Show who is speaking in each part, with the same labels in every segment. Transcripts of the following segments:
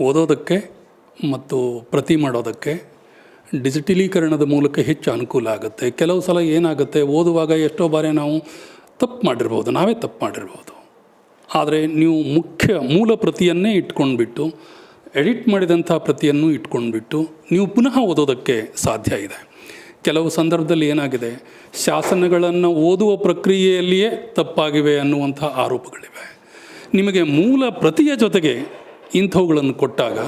Speaker 1: ಓದೋದಕ್ಕೆ ಮತ್ತು ಪ್ರತಿ ಮಾಡೋದಕ್ಕೆ ಡಿಜಿಟಲೀಕರಣದ ಮೂಲಕ ಹೆಚ್ಚು ಅನುಕೂಲ ಆಗುತ್ತೆ. ಕೆಲವು ಸಲ ಏನಾಗುತ್ತೆ, ಓದುವಾಗ ಎಷ್ಟೋ ಬಾರಿ ನಾವು ತಪ್ಪು ಮಾಡಿರ್ಬೋದು, ನಾವೇ ತಪ್ಪು ಮಾಡಿರ್ಬೋದು. ಆದರೆ ನೀವು ಮುಖ್ಯ ಮೂಲ ಪ್ರತಿಯನ್ನೇ ಇಟ್ಕೊಂಡ್ಬಿಟ್ಟು, ಎಡಿಟ್ ಮಾಡಿದಂಥ ಪ್ರತಿಯನ್ನು ಇಟ್ಕೊಂಡ್ಬಿಟ್ಟು, ನೀವು ಪುನಃ ಓದೋದಕ್ಕೆ ಸಾಧ್ಯ ಇದೆ. ಕೆಲವು ಸಂದರ್ಭದಲ್ಲಿ ಏನಾಗಿದೆ, ಶಾಸನಗಳನ್ನು ಓದುವ ಪ್ರಕ್ರಿಯೆಯಲ್ಲಿಯೇ ತಪ್ಪಾಗಿವೆ ಅನ್ನುವಂಥ ಆರೋಪಗಳಿವೆ. ನಿಮಗೆ ಮೂಲ ಪ್ರತಿಯ ಜೊತೆಗೆ ಇಂಥವುಗಳನ್ನು ಕೊಟ್ಟಾಗ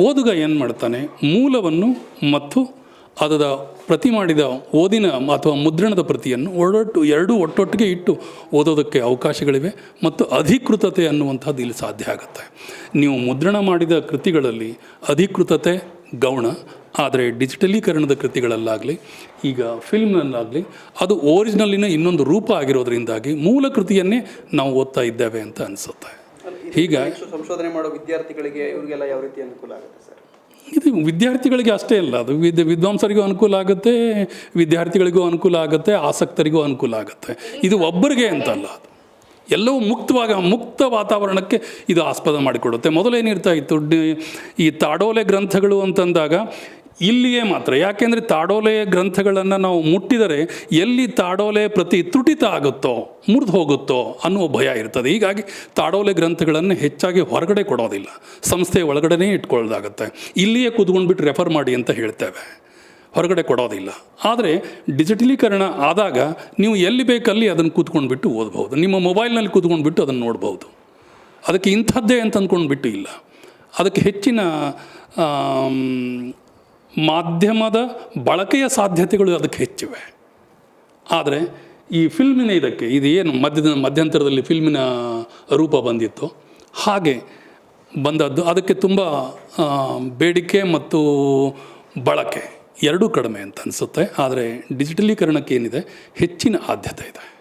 Speaker 1: ಓದುಗ ಏನು ಮಾಡ್ತಾನೆ? ಮೂಲವನ್ನು ಮತ್ತು ಅದರ ಪ್ರತಿ ಮಾಡಿದ ಓದಿನ ಅಥವಾ ಮುದ್ರಣದ ಪ್ರತಿಯನ್ನು ಒಡೊಟ್ಟು ಎರಡೂ ಒಟ್ಟೊಟ್ಟಿಗೆ ಇಟ್ಟು ಓದೋದಕ್ಕೆ ಅವಕಾಶಗಳಿವೆ ಮತ್ತು ಅಧಿಕೃತತೆ ಅನ್ನುವಂಥದ್ದು ಇಲ್ಲಿ ಸಾಧ್ಯ ಆಗುತ್ತೆ. ನೀವು ಮುದ್ರಣ ಮಾಡಿದ ಕೃತಿಗಳಲ್ಲಿ ಅಧಿಕೃತತೆ, ಗೌಣ, ಆದರೆ ಡಿಜಿಟಲೀಕರಣದ ಕೃತಿಗಳಲ್ಲಾಗಲಿ, ಈಗ ಫಿಲ್ಮ್ನಲ್ಲಾಗಲಿ, ಅದು ಓರಿಜಿನಲ್ಲಿನ ಇನ್ನೊಂದು ರೂಪ ಆಗಿರೋದರಿಂದಾಗಿ ಮೂಲ ಕೃತಿಯನ್ನೇ ನಾವು ಓದ್ತಾ ಇದ್ದೇವೆ ಅಂತ ಅನಿಸುತ್ತೆ. ಹೀಗಾಗಿ
Speaker 2: ಸಂಶೋಧನೆ ಮಾಡೋ ವಿದ್ಯಾರ್ಥಿಗಳಿಗೆ ಇವರಿಗೆಲ್ಲ ಯಾವ ರೀತಿ ಅನುಕೂಲ ಆಗುತ್ತೆ ಸರ್?
Speaker 1: ಇದು ವಿದ್ಯಾರ್ಥಿಗಳಿಗೆ ಅಷ್ಟೇ ಅಲ್ಲ ಅದು ವಿದ್ ವಿದ್ವಾಂಸರಿಗೂ ಅನುಕೂಲ ಆಗುತ್ತೆ ವಿದ್ಯಾರ್ಥಿಗಳಿಗೂ ಅನುಕೂಲ ಆಗುತ್ತೆ ಆಸಕ್ತರಿಗೂ ಅನುಕೂಲ ಆಗುತ್ತೆ. ಇದು ಒಬ್ಬರಿಗೆ ಅಂತಲ್ಲ ಅದು. ಎಲ್ಲವೂ ಮುಕ್ತವಾಗ ಮುಕ್ತ ವಾತಾವರಣಕ್ಕೆ ಇದು ಆಸ್ಪದ ಮಾಡಿಕೊಡುತ್ತೆ. ಮೊದಲೇನಿರ್ತಾ ಇತ್ತು ಈ ತಾಡೋಲೆ ಗ್ರಂಥಗಳು ಅಂತಂದಾಗ ಇಲ್ಲಿಯೇ ಮಾತ್ರ, ಯಾಕೆಂದರೆ ತಾಡೋಲೆ ಗ್ರಂಥಗಳನ್ನು ನಾವು ಮುಟ್ಟಿದರೆ ಎಲ್ಲಿ ತಾಡೋಲೆ ಪ್ರತಿ ತುಟಿತ ಆಗುತ್ತೋ, ಮುರಿದು ಹೋಗುತ್ತೋ ಅನ್ನುವ ಭಯ ಇರ್ತದೆ. ಹೀಗಾಗಿ ತಾಡೋಲೆ ಗ್ರಂಥಗಳನ್ನು ಹೆಚ್ಚಾಗಿ ಹೊರಗಡೆ ಕೊಡೋದಿಲ್ಲ. ಸಂಸ್ಥೆ ಒಳಗಡೆನೇ ಇಟ್ಕೊಳ್ಳೋದಾಗುತ್ತೆ ಇಲ್ಲಿಯೇ ಕೂತ್ಕೊಂಡ್ಬಿಟ್ಟು ರೆಫರ್ ಮಾಡಿ ಅಂತ ಹೇಳ್ತೇವೆ. ಹೊರಗಡೆ ಕೊಡೋದಿಲ್ಲ. ಆದರೆ ಡಿಜಿಟಲೀಕರಣ ಆದಾಗ ನೀವು ಎಲ್ಲಿ ಬೇಕಲ್ಲಿ ಅದನ್ನು ಕೂತ್ಕೊಂಡ್ಬಿಟ್ಟು ಓದ್ಬೋದು ನಿಮ್ಮ ಮೊಬೈಲ್ನಲ್ಲಿ ಕೂತ್ಕೊಂಡ್ಬಿಟ್ಟು ಅದನ್ನು ನೋಡ್ಬೋದು ಅದಕ್ಕೆ ಇಂಥದ್ದೇ ಅಂತ ಅಂದ್ಕೊಂಡ್ಬಿಟ್ಟು ಇಲ್ಲ. ಅದಕ್ಕೆ ಹೆಚ್ಚಿನ ಮಾಧ್ಯಮದ ಬಳಕೆಯ ಸಾಧ್ಯತೆಗಳು ಅದಕ್ಕೆ ಹೆಚ್ಚಿವೆ. ಆದರೆ ಈ ಫಿಲ್ಮಿನ ಇದಕ್ಕೆ, ಇದು ಏನು ಮಧ್ಯದ, ಮಧ್ಯಂತರದಲ್ಲಿ ಫಿಲ್ಮಿನ ರೂಪ ಬಂದಿತ್ತು. ಹಾಗೆ ಬಂದದ್ದು, ಅದಕ್ಕೆ ತುಂಬ ಬೇಡಿಕೆ ಮತ್ತು ಬಳಕೆ ಎರಡೂ ಕಡಿಮೆ ಅಂತ ಅನಿಸುತ್ತೆ. ಆದರೆ ಡಿಜಿಟಲೀಕರಣಕ್ಕೆ ಏನಿದೆ ಹೆಚ್ಚಿನ ಆದ್ಯತೆ ಇದೆ.